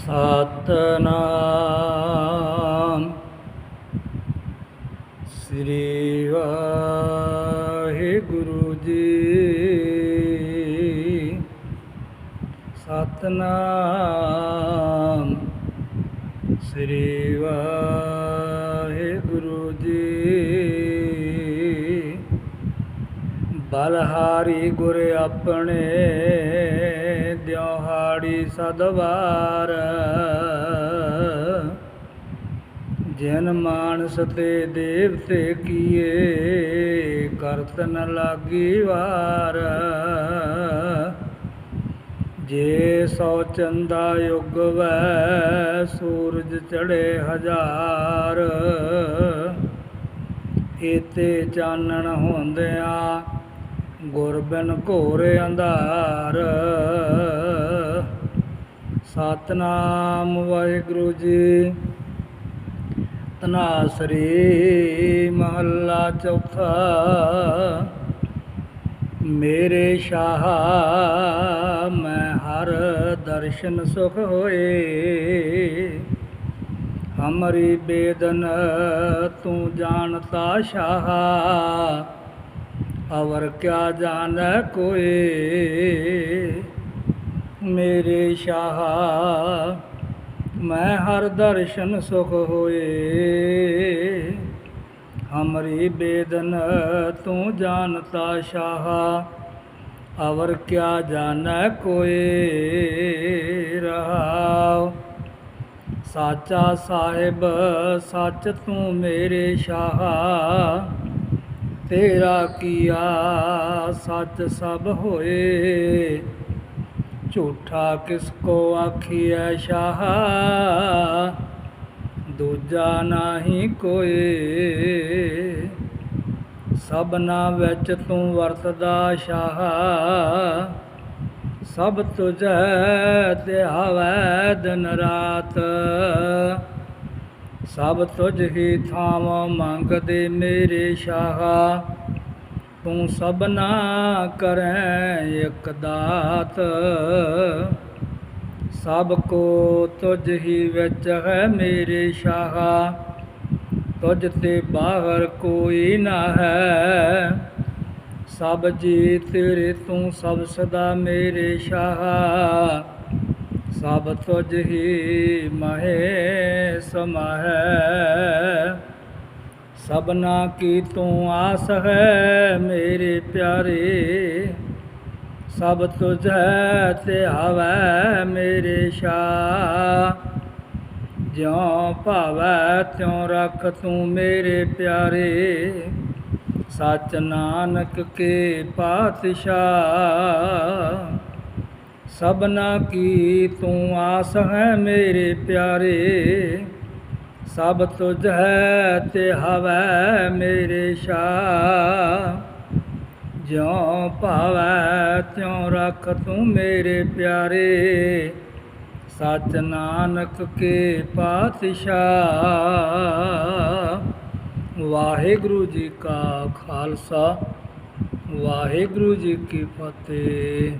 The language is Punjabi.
ਸਤਨਾਮ। ਸ੍ਰੀ ਵਾਹਿਗੁਰੂ ਜੀ। ਸਤਨਾਮ। ਸ੍ਰੀ ਵਾਹਿਗੁਰੂ ਜੀ। ਬਲਹਾਰੀ ਗੁਰ ਆਪਣੇ ਸਦਵਾਰ ਜਿਨ ਮਾਨਸ ਤੇ ਦੇਵਤੇ ਕੀਏ, ਕਰਤ ਨ ਲਾਗੀ ਵਾਰ। ਜੇ ਸੋ ਚੰਦਾ ਯੁਗ ਵੈ ਸੂਰਜ ਚੜੇ ਹਜ਼ਾਰ। ਏਤੇ ਚਾਨਣ ਹੁੰਦਿਆਂ ਗੁਰਬਨ ਘੋਰ ਅੰਧਾਰ। ਸਤਨਾਮ ਵਾਹਿਗੁਰੂ ਜੀ। ਤਨਾਸਰੀ ਮਹੱਲਾ ਚੌਥਾ। ਮੇਰੇ ਸ਼ਾਹ, ਮੈਂ ਹਰ ਦਰਸ਼ਨ ਸੁਖ ਹੋਏ। ਹਮਰੀ ਬੇਦਨ, ਤੂੰ ਜਾਣਤਾ ਸ਼ਾਹ। ਅਵਰ ਕਿਆ ਜਾਣੈ ਕੋਏ। ਮੇਰੇ ਸ਼ਾਹ, ਮੈਂ ਹਰ ਦਰਸ਼ਨ ਸੁਖ ਹੋਏ। ਹਮਰੀ ਬੇਦਨ ਤੂੰ ਜਾਣਤਾ ਸ਼ਾਹ, ਅਵਰ ਕਿਆ ਜਾਣੈ ਕੋਏ ਰਹਾਉ। ਸਾਚਾ ਸਾਹਿਬ, ਸੱਚ ਤੂੰ ਮੇਰੇ ਸ਼ਾਹ, ਤੇਰਾ ਕੀਆ ਸੱਚ ਸਭ ਹੋਏ। ਝੂਠਾ ਕਿਸ ਕੋ ਆਖੀਐ ਸ਼ਾਹ? ਦੂਜਾ ਨਾਹੀ ਕੋਏ। ਸਭਨਾ ਵਿੱਚ ਤੂੰ ਵਰਤਦਾ ਸ਼ਾਹ। ਸਭ ਤੁਝੈ ਹਵੈ ਦਿਨ ਰਾਤ। ਸਭ ਤੁਝ ਹੀ ਥਾਵ ਮੰਗਦੇ ਮੇਰੇ ਸ਼ਾਹ। ਤੂੰ ਸਭਨਾ ਕਰੈ ਇਕ ਦਾਤ। ਸਭ ਕੋ ਤੁਝ ਹੀ ਵਿੱਚ ਹੈ ਮੇਰੇ ਸ਼ਾਹ। ਤੁਝ ਤੇ ਬਾਹਰ ਕੋਈ ਨਾ ਹੈ। ਸਭ ਜੀ ਤੇਰੇ ਤੂੰ ਸਭ ਸਦਾ ਮੇਰੇ ਸ਼ਾਹ। ਸਭ ਤੁਝ ਹੀ ਮਹੇ ਸਮਾਹੈ ਸਭਨਾ ਕੀ ਤੂੰ ਆਸ ਹੈ ਮੇਰੇ ਪਿਆਰੇ? ਸਭ ਤੁਝੈ ਤੇ ਹਵੈ ਮੇਰੇ ਸ਼ਾਹ। ਜਿਉ ਭਾਵੈ ਤਿਉ ਰੱਖ ਤੂੰ ਮੇਰੇ ਪਿਆਰੇ। ਸਚ ਨਾਨਕ ਕੇ ਪਾਤਸ਼ਾਹ। ਸਭਨਾ ਕੀ ਤੂੰ ਆਸ ਹੈ ਮੇਰੇ ਪਿਆਰੇ? ਸਭ ਤੁਝ ਹੈ ਤੇ ਹਵੈ ਮੇਰੇ ਸ਼ਾਹ। ਜਿਉ ਭਾਵੈ ਤਿਉ ਰੱਖ ਤੂੰ ਮੇਰੇ ਪਿਆਰੇ। ਸਚ ਨਾਨਕ ਕੇ ਪਾਤਸ਼ਾਹ। ਵਾਹਿਗੁਰੂ ਜੀ ਕਾ ਖਾਲਸਾ, ਵਾਹਿਗੁਰੂ ਜੀ ਕੀ ਫਤਿਹ।